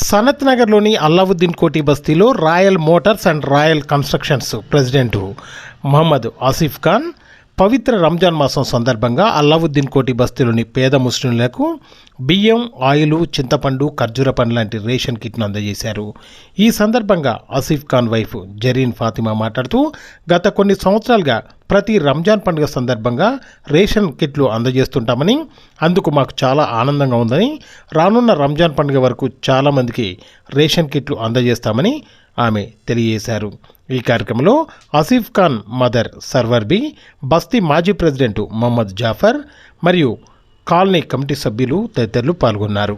సనత్ నగర్లోని అల్లావుద్దీన్ కోటి బస్తీలో Royal Motors and Royal Constructions president Mohammed Asif Khan పవిత్ర రంజాన్ మాసం సందర్భంగా అల్లావుద్దీన్ కోటి బస్తీలోని పేద ముస్లింలకు బియ్యం ఆయిల్ చింతపండు ఖర్జూర పండు లాంటి రేషన్ కిట్ను అందజేశారు. ఈ సందర్భంగా ఆసిఫ్ ఖాన్ వైఫ్ జరీన్ ఫాతిమా మాట్లాడుతూ గత కొన్ని సంవత్సరాలుగా ప్రతి రంజాన్ పండుగ సందర్భంగా రేషన్ కిట్లు అందజేస్తుంటామని అందుకు మాకు చాలా ఆనందంగా ఉందని రానున్న రంజాన్ పండుగ వరకు చాలామందికి రేషన్ కిట్లు అందజేస్తామని ఆమె తెలియజేశారు ఈ కార్యక్రమంలో Asif Khan mother server B బస్తీ మాజీ ప్రెసిడెంట్ మొహమ్మద్ జాఫర్ మరియు కాలనీ కమిటీ సభ్యులు తదితరులు పాల్గొన్నారు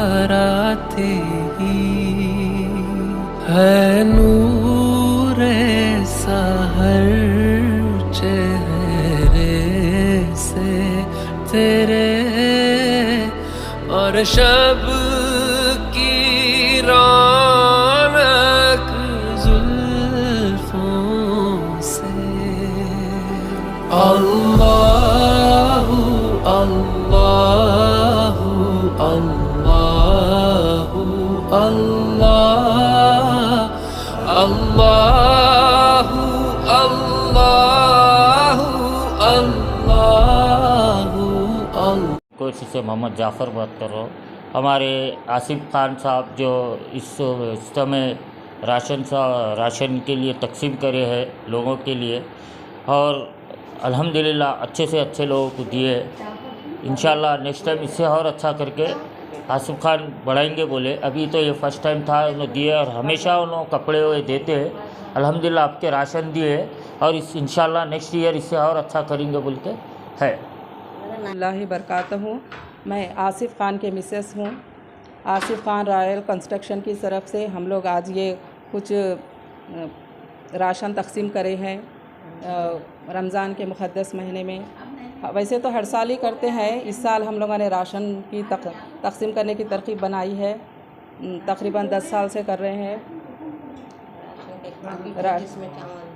आते ही है नूर सहर चेहरे से तेरे और शब की रौनक जुल्फों से अल्लाह अल्लाह अल्लाह से मोहम्मद जाफ़र बात कर। रहा हूँ हमारे आसिफ खान साहब जो इस समय राशन सा, राशन के लिए तकसीम करे हैं लोगों के लिए, और अल्हम्दुलिल्लाह अच्छे से अच्छे लोगों को दिए इंशाल्लाह नेक्स्ट टाइम इससे और अच्छा करके आसिफ खान बढ़ाएँगे बोले, अभी तो ये फ़र्स्ट टाइम था, उन्होंने दिए और हमेशा उन्होंने कपड़े हुए देते हैं। अल्हम्दुलिल्लाह, आपके राशन दिए और इस, इंशाल्लाह नेक्स्ट ईयर इससे और अच्छा करेंगे बोल के है। अल्लाह बरकत हूँ। मैं आसिफ खान के मिसेस हूँ। आसिफ खान रॉयल कंस्ट्रक्शन की तरफ़ से हम लोग आज ये कुछ राशन तकसीम करे हैं रमज़ान के मुकदस महीने में। वैसे तो हर साल ही करते हैं। इस साल हम लोगों ने राशन की तक, तकसीम करने की तरकीब बनाई है। तकरीबन दस साल से कर रहे हैं। रा,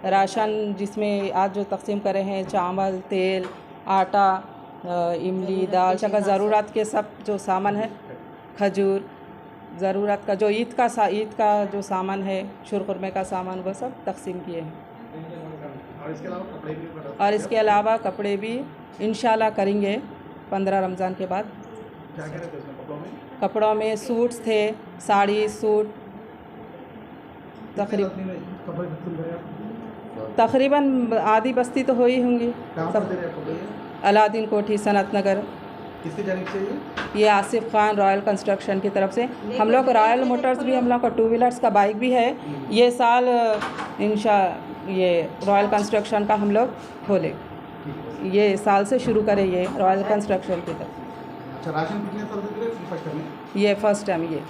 राशन जिसमें आज जो तकसीम करे हैं चावल तेल आटा इमली दाल शक्कर ज़रूरत के सब जो सामान है खजूर ज़रूरत का जो ईद का ईद का जो सामान है शुरकुरमे का सामान वो सब तकसीम किए हैं। और इसके अलावा कपड़े भी इन करेंगे पंद्रह रमज़ान के बाद। कपड़ों में? सूट्स थे साड़ी सूट तकरीब तकरीबन आधी बस्ती तो हो ही होंगी। सब अलादीन कोठी सनत नगर। से ये? ये आसिफ खान रॉयल कंस्ट्रक्शन की तरफ़ से। हम लोग रॉयल मोटर्स भी हम लोग का टू व्हीलर्स का बाइक भी है। ये साल इंशा ये रॉयल कंस्ट्रक्शन का हम लोग खोले। ये साल से शुरू करें ये रॉयल कंस्ट्रक्शन की तरफ़। अच्छा ये फ़र्स्ट टाइम ये।